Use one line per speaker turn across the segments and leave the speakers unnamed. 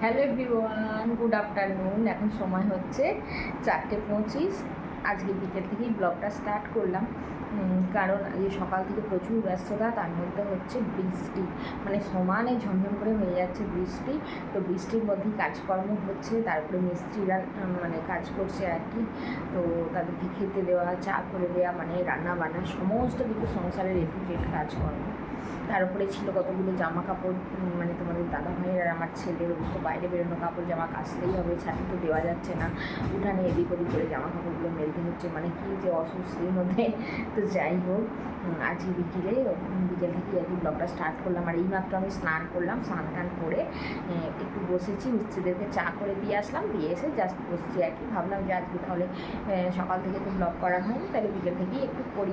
Hello everyone, good afternoon. এখন সময় হচ্ছে চারটে পঁচিশ। আজকে বিকেল থেকেই ব্লগটা স্টার্ট করলাম। কারণ এই সকাল থেকে প্রচুর ব্যস্ততা, তার মধ্যে হচ্ছে বৃষ্টি। মানে সমানে ঝমঝম করে হয়ে যাচ্ছে বৃষ্টি। তো বৃষ্টির মধ্যেই কাজকর্ম হচ্ছে, তারপরে মিস্ত্রিরা মানে কাজ করছে আর কি। তো তাদেরকে খেতে দেওয়া, চা করে দেওয়া মানে রান্না বান্না সমস্ত কিছু সংসারের রেফিজেট কাজকর্ম। তার উপরে ছিল কতগুলো জামা কাপড় মানে তোমাদের দাদা ভাইয়ের আর আমার ছেলের তো বাইরে বেরোনো কাপড় জামা কাচতেই হবে ছাড়ি তো দেওয়া যাচ্ছে না। উঠানে এদিক ওদিক করে জামা কাপড়গুলো মেলতে হচ্ছে মানে কি যে অস্বস্তির মধ্যে। তো যাই হোক আজকে বিকেলে বিকেল থেকে আর কি ব্লগটা স্টার্ট করলাম। আর এইমাত্র আমি স্নান করলাম, স্নান টান করে একটু বসেছি, মিস্ত্রিদেরকে চা করে দিয়ে আসলাম, দিয়ে এসে জাস্ট বসছি আর কি। ভাবলাম যে আজকে তাহলে সকাল থেকে তো ব্লগ করা হয়নি, তাহলে বিকেল থেকেই একটু করি।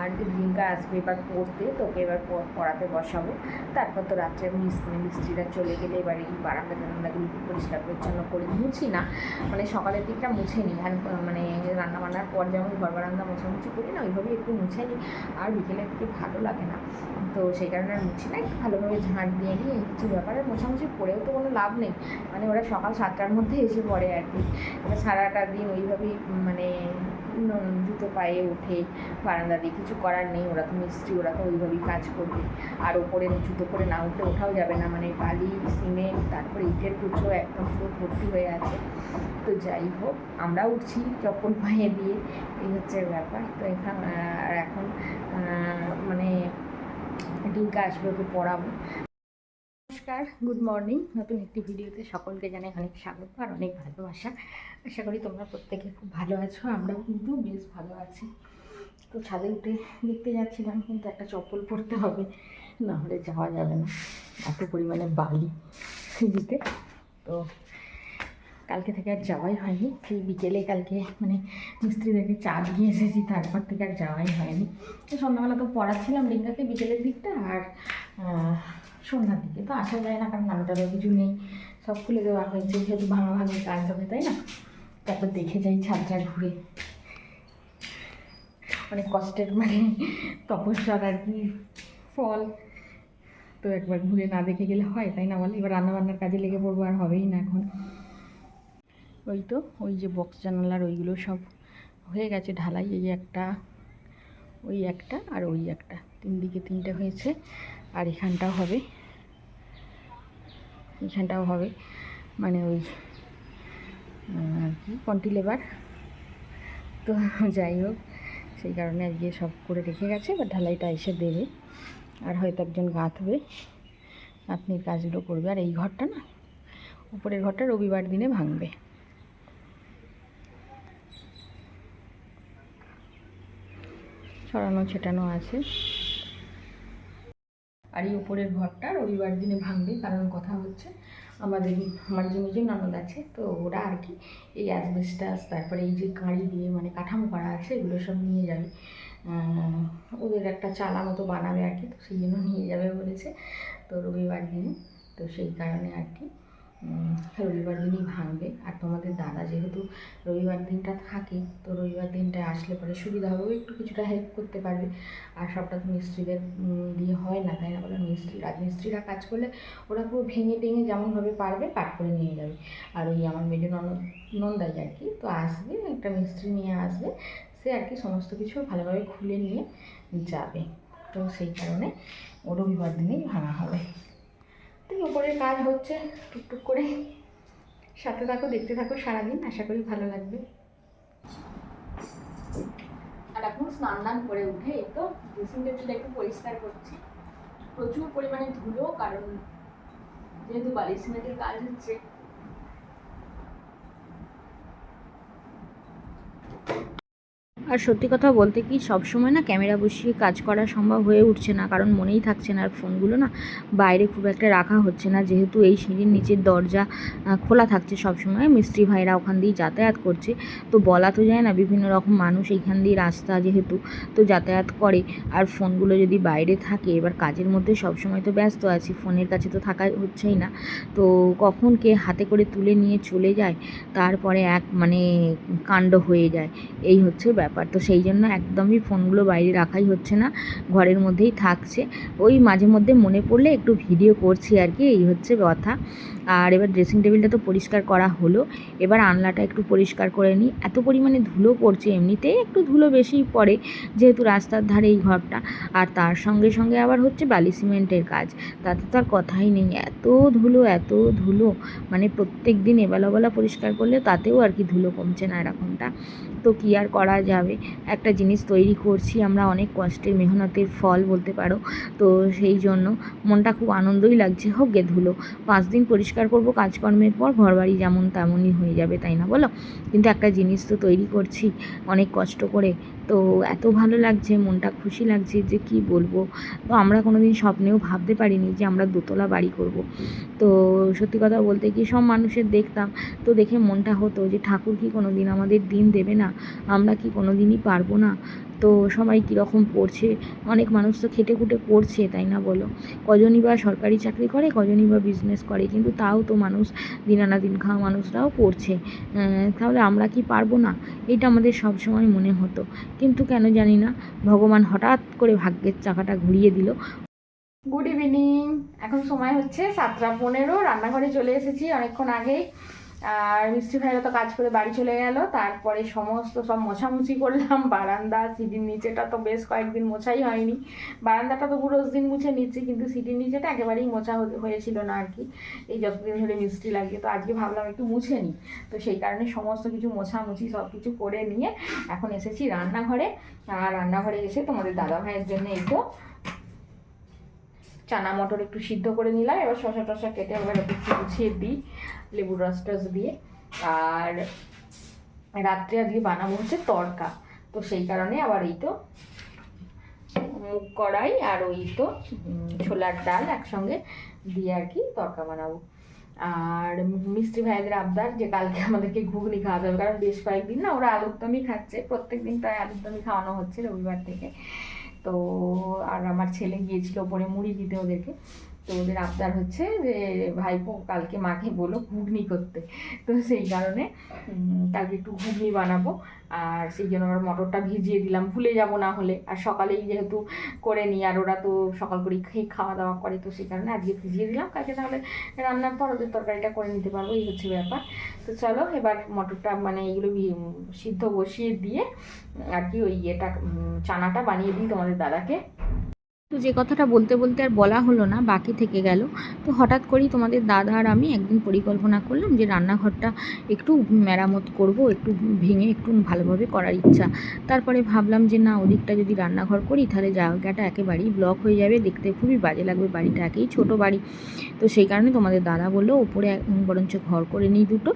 আর রিঙ্কা আসবে এবার পড়তে, তোকে এবার প- পড়াতে বসাবো। তারপর তো রাত্রে মিস্ত্রি মিস্ত্রিরা চলে গেলে এবার এই বারান্দা টারান্দাগুলো পরিষ্কার পরিচ্ছন্ন করে মুছি না। মানে সকালের দিকটা মুছে নিই আর মানে রান্না বান্নার পর যেমন ঘর বারান্দা মোছামুছি করি না, ওইভাবেই একটু মুছে নিই আর বিকেলের দিকে ভালো লাগে না। তো সেই কারণে আর মুছি না। একটু ভালোভাবে ঝাঁট দিয়ে নিই এই কিছু ব্যাপারে মোছামুছি করেও তো কোনো লাভ নেই। মানে ওরা সকাল সাতটার মধ্যে এসে পড়ে আর কি। সারাটা দিন ওইভাবেই মানে জুতো পায়ে উঠে বারান্দা দিয়ে কিছু করার নেই, ওরা তো মিস্ত্রি, ওরা তো ওইভাবেই কাজ করবে। আর ওপরে জুতো করে না উঠলে ওঠাও যাবে না মানে বালি, সিমেন্ট, তারপরে ইটের কুচো একদম পুরো ভর্তি হয়ে আছে। তো যাই হোক আমরা উঠছি চপ্পল পায়ে দিয়ে, এই হচ্ছে ব্যাপার। তো এখান আর এখন মানে ডিঙ্কা আসবে ওকে পড়াবো নমস্কার গুড মর্নিং নতুন একটি ভিডিওতে সকলকে জানাই অনেক স্বাগত আর অনেক ভালোবাসা। আশা করি তোমরা প্রত্যেকে খুব ভালো আছো, আমরাও কিন্তু বেশ ভালো আছি। তো ছাদে উঠে দেখতে যাচ্ছিলাম, কিন্তু একটা চপ্পল পরতে হবে না হলে যাওয়া যাবে না। এত পরিমাণে বালি সিঁড়িতে তো কালকে থেকে আর যাওয়াই হয়নি, সেই বিকেলে কালকে মানে মিস্ত্রিদেরকে চা দিয়ে এসেছি, তারপর থেকে আর যাওয়াই হয়নি। তো সন্ধ্যাবেলা তো পড়াচ্ছিলাম ডিঙ্গাকে বিকেলের দিকটা, আর সন্ধ্যার দিকে তো আসা যায় না, কারণ আলোটারও কিছু নেই। সব খুলে দেওয়া হয়েছে, যেহেতু ভাঙা ভাঙে কাজ হবে, তাই না? তারপর দেখে যাই ছাদটা ঘুরে। অনেক কষ্টের মানে তপস্যার আর কি ফল। তো একবার ঘুরে না দেখে গেলে হয়, তাই না বলে? এবার রান্নাবান্নার কাজে লেগে পড়ব, আর হবেই না এখন। ওই তো, ওই যে বক্স জানালার ওইগুলো সব হয়ে গেছে ঢালাই, এই একটা, ওই একটা আর ওই একটা। তিন দিকে তিনটে হয়েছে। আর এখানটাও হবে। এখানটাও হবে। মানে ওই আর কি কন্টিলেবার তো যাই হোক, সেই কারণে আজকে সব করে রেখে গেছে, এবার ঢালাইটা এসে দেবে। আর হয়তো একজন গাঁথবে গাঁথনির কাজগুলো করবে। আর এই ঘরটা না, উপরের ঘরটা রবিবার দিনে ভাঙবে। ছড়ানো ছেটানো আছে। আর এই উপরের ঘরটা রবিবার দিনে ভাঙবে কারণ কথা হচ্ছে আমাদের আমার যে ননদ আছে, তো ওরা আর কি এই অ্যাসবেস্টাস তারপরে এই যে কাঁড়ি দিয়ে মানে কাঠামো করা আছে, এগুলো সব নিয়ে যাবে। ওদের একটা চালা মতো বানাবে আর কি, তো সেই জন্য নিয়ে যাবে বলেছে তো রবিবার দিনে, তো সেই কারণে আর কি রবিবার দিনই ভাঙবে। আর তোমাদের দাদা যেহেতু রবিবার দিনটা থাকে, তো রবিবার দিনটা আসলে পরে সুবিধা হবে একটু কিছুটা হেল্প করতে পারবে। আর সবটা তো মিস্ত্রিদের দিয়ে হয় না, তাই না বলে? মিস্ত্রি, রাজমিস্ত্রিরা কাজ করলে ওরা পুরো ভেঙে টেঙে যেমনভাবে পারবে কাট করে নিয়ে যাবে। আর ওই আমার মেজো ননদ নন্দাই আর কি, তো আসবে, একটা মিস্ত্রি নিয়ে আসবে, সে আর কি সমস্ত কিছু ভালোভাবে খুলে নিয়ে যাবে। তো সেই কারণে ও রবিবার দিনেই ভাঙা হবে। তো এই ওপরের কাজ হচ্ছে, টুকটুক করে। সাথে থাকো, দেখতে থাকো সারাদিন, আশা করি ভালো লাগবে। আর এখন স্নান দান করে উঠে, এই তো ড্রেসিং টেবিলটা একটু পরিষ্কার করছি। প্রচুর পরিমাণে ধুলো, কারণ যেহেতু বালি সিমেন্টের কাজ হচ্ছে আর সত্যি কথা বলতে কি, সবসময় না ক্যামেরা বসিয়ে কাজ করা সম্ভব হয়ে উঠছে না, কারণ মনেই থাকছে না আর ফোনগুলো না বাইরে খুব একটা রাখা হচ্ছে না। যেহেতু এই সিঁড়ির নিচের দরজা খোলা থাকছে সবসময়, মিস্ত্রি ভাইরা ওখান দিয়ে যাতায়াত করছে। তো বলা তো যায় না, বিভিন্ন রকম মানুষ এইখান দিয়ে রাস্তা যেহেতু, তো যাতায়াত করে। আর ফোনগুলো যদি বাইরে থাকে, এবার কাজের মধ্যে সবসময় তো ব্যস্ত আছি, ফোনের কাছে তো থাকা হচ্ছেই না। তো কখন কে হাতে করে তুলে নিয়ে চলে যায়, তারপরে এক মানে কাণ্ড হয়ে যায়। এই হচ্ছে ব্যাপার। ব্যাপার তো সেই জন্য একদমই ফোনগুলো বাইরে রাখাই হচ্ছে না, ঘরের মধ্যেই থাকছে। ওই মাঝে মধ্যে মনে পড়লে একটু ভিডিও করছি আর কি, এই হচ্ছে কথা। আর এবার ড্রেসিং টেবিলটা তো পরিষ্কার করা হলো, এবার আনলাটা একটু পরিষ্কার করে নিই। এত পরিমাণে ধুলো পড়ছে এমনিতেই একটু ধুলো বেশি পড়ে যেহেতু রাস্তার ধারে এই ঘরটা। আর তার সঙ্গে সঙ্গে আবার হচ্ছে বালি সিমেন্টের কাজ, তাতে তো আর কথাই নেই। এত ধুলো এত ধুলো মানে প্রত্যেক দিন এবেলাবেলা পরিষ্কার করলে তাতেও আর কি ধুলো কমছে না এরকমটা। তো কী আর করা যাবে? একটা জিনিস তৈরি করছি, আমরা অনেক কষ্টের মেহনতের ফল বলতে পারো। তো সেই জন্য মনটা খুব আনন্দই লাগছে হোক গে ধুলো। পাঁচ দিন পরিষ্কার করব কাজকর্মের পর, ঘরবাড়ি যেমন তেমনই হয়ে যাবে, তাই না বলো? কিন্তু একটা জিনিস তো তৈরি করছি, অনেক কষ্ট করে। তো এত ভালো লাগছে, মনটা খুশি লাগছে যে কি বলব? তো আমরা কোনো দিন স্বপ্নেও ভাবতে পারিনি যে আমরা দোতলা বাড়ি করব। তো সত্যি কথা বলতে কি, সব মানুষের দেখতাম। তো দেখে মনটা হতো যে ঠাকুর কি কোনো দিন আমাদের দিন দেবে না? আমরা কি কোনো দিনই পারব না? তো সবাই কীরকম পড়ছে? অনেক মানুষ তো খেটে খুটে করছে, তাই না বলো? কজনই বা সরকারি চাকরি করে, কজনই বা বিজনেস করে, কিন্তু তাও তো মানুষ দিন আনা দিন খাওয়া মানুষরাও পড়ছে। তাহলে আমরা কি পারব না? এটা আমাদের সব সময় মনে হতো। কিন্তু কেন জানি না, ভগবান হঠাৎ করে ভাগ্যের চাকাটা ঘুরিয়ে দিল। গুড ইভিনিং এখন সময় হচ্ছে সাতটা পনেরো, রান্নাঘরে চলে এসেছি অনেকক্ষণ আগেই। আর মিষ্টি ভাইরা তো কাজ করে বাড়ি চলে গেল। তারপরে সমস্ত সব মোছামুছি করলাম। বারান্দা সিটির নিচেটা তো বেশ কয়েকদিন মোছাই হয়নি। বারান্দাটা তো পুরো দিন মুছে নিচ্ছি, কিন্তু সিটির নিচেটা একেবারেই মোছা হয়েছিল না আর কি। এই যতদিন ধরে মিষ্টি লাগে তো আজকে ভাবলাম একটু মুছে নিই। তো সেই কারণে সমস্ত কিছু মোছামুছি, সব কিছু করে নিয়ে এখন এসেছি রান্নাঘরে। আর রান্নাঘরে এসে তোমাদের দাদা ভাইয়ের জন্য তো চানা মটর একটু সিদ্ধ করে নিলাম। এবার শশা টশা কেটে এবার একটু গুছিয়ে দিই লেবুর রস টস দিয়ে। আর রাত্রে আজকে বানাবো হচ্ছে তড়কা। তো সেই কারণে আবার এই তো মুগ কড়াই আর ওই তো ছোলার ডাল একসঙ্গে দিয়ে আর কি তড়কা বানাবো। আর মিস্ত্রি ভাইদের আবদার যে কালকে আমাদেরকে ঘুগনি খাওয়াতে হবে, কারণ বেশ কয়েকদিন না ওরা আলুর দমই খাচ্ছে। প্রত্যেক দিন প্রায় আলুর দমই খাওয়ানো হচ্ছে রবিবার থেকে। তো আর আমার ছেলে গিয়েছিল ওপরে মুড়ি দিতে ওদেরকে। তো ওদের আবদার হচ্ছে যে ভাইপো কালকে মাকে বলো ঘুগনি করতে। তো সেই কারণে কালকে একটু ঘুগনি বানাবো। আর সেই জন্য আবার মটরটা ভিজিয়ে দিলাম, ভুলে যাব না হলে। আর সকালেই যেহেতু করে নিই, আর ওরা তো সকাল করেই খেয়ে খাওয়া দাওয়া করে, তো সেই কারণে আজকে ভিজিয়ে দিলাম। কালকে তাহলে রান্নার পর ওদের তরকারিটা করে নিতে পারব, এই হচ্ছে ব্যাপার। তো চলো, এবার মটরটা মানে এইগুলো ভি- সিদ্ধ বসিয়ে দিয়ে আর কি ওই ইয়েটা চানাটা বানিয়ে দিই তোমাদের দাদাকে। তো যে কথাটা বলতে বলতে আর বলা হলো না, বাকি থেকে গেল। তো হঠাৎ করেই তোমাদের দাদা আর আমি একদিন পরিকল্পনা করলাম যে রান্নাঘরটা একটু মেরামত করব, একটু ভেঙে একটু ভালোভাবে করার ইচ্ছা। তারপরে ভাবলাম যে না, ওদিকটা যদি রান্নাঘর করি, তাহলে জায়গাটা একেবারেই ব্লক হয়ে যাবে। দেখতে খুবই বাজে লাগবে বাড়িটা একেই ছোট বাড়ি। তো সেই কারণে তোমাদের দাদা বলল, ওপরে বরঞ্চ ঘর করে নিই দুটো,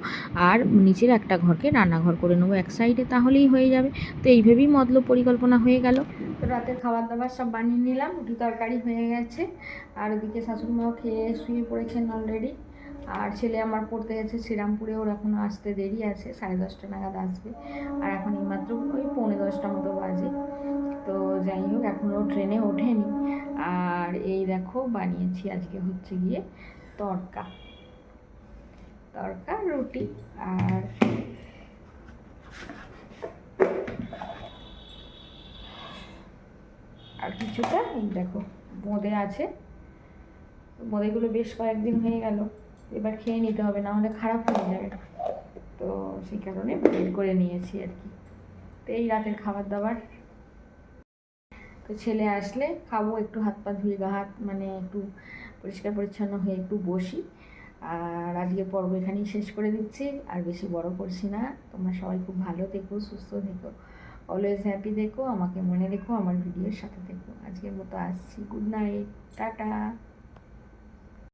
আর নিচের একটা ঘরকে রান্নাঘর করে নেব এক সাইডে তাহলেই হয়ে যাবে। তো এই ভেবেই মতলব পরিকল্পনা হয়ে গেল। তো রাতের খাবার দাবার সব বানিয়ে নিলাম। রুটি তরকারি হয়ে গেছে। আর ওদিকে শাশুড়ি মাও খেয়ে শুয়ে পড়েছেন অলরেডি আর ছেলে আমার পড়তে গেছে শ্রীরামপুরে, ওর এখনও আসতে দেরি আছে, সাড়ে দশটা নাগাদ আসবে। আর এখন এইমাত্র ওই পৌনে দশটা মতো বাজে। তো যাই হোক এখনও ট্রেনে ওঠেনি। আর এই দেখো, বানিয়েছি আজকে হচ্ছে গিয়ে তড়কা তড়কা রুটি, আর আর কিছুটা এই দেখো, বোঁদে আছে। বোঁদেগুলো বেশ কয়েকদিন হয়ে গেল, এবার খেয়ে নিতে হবে, না হলে খারাপ হয়ে যাবে। তো সেই কারণে বের করে নিয়েছি আর কি। তো এই রাতের খাবার দাবার। তো ছেলে আসলে খাব, একটু হাত পা ধুয়ে গা হাত মানে একটু পরিষ্কার পরিচ্ছন্ন হয়ে একটু বসি। আর আজকে পর্ব এখানেই শেষ করে দিচ্ছি, আর বেশি বড় করছি না। তোমরা সবাই খুব ভালো থেকো, সুস্থ থেকো। অলওয়েজ হ্যাপি দেখো আমাকে মনে রেখো, আমার ভিডিওর সাথে দেখো আজকের মতো আসছি। Good night tata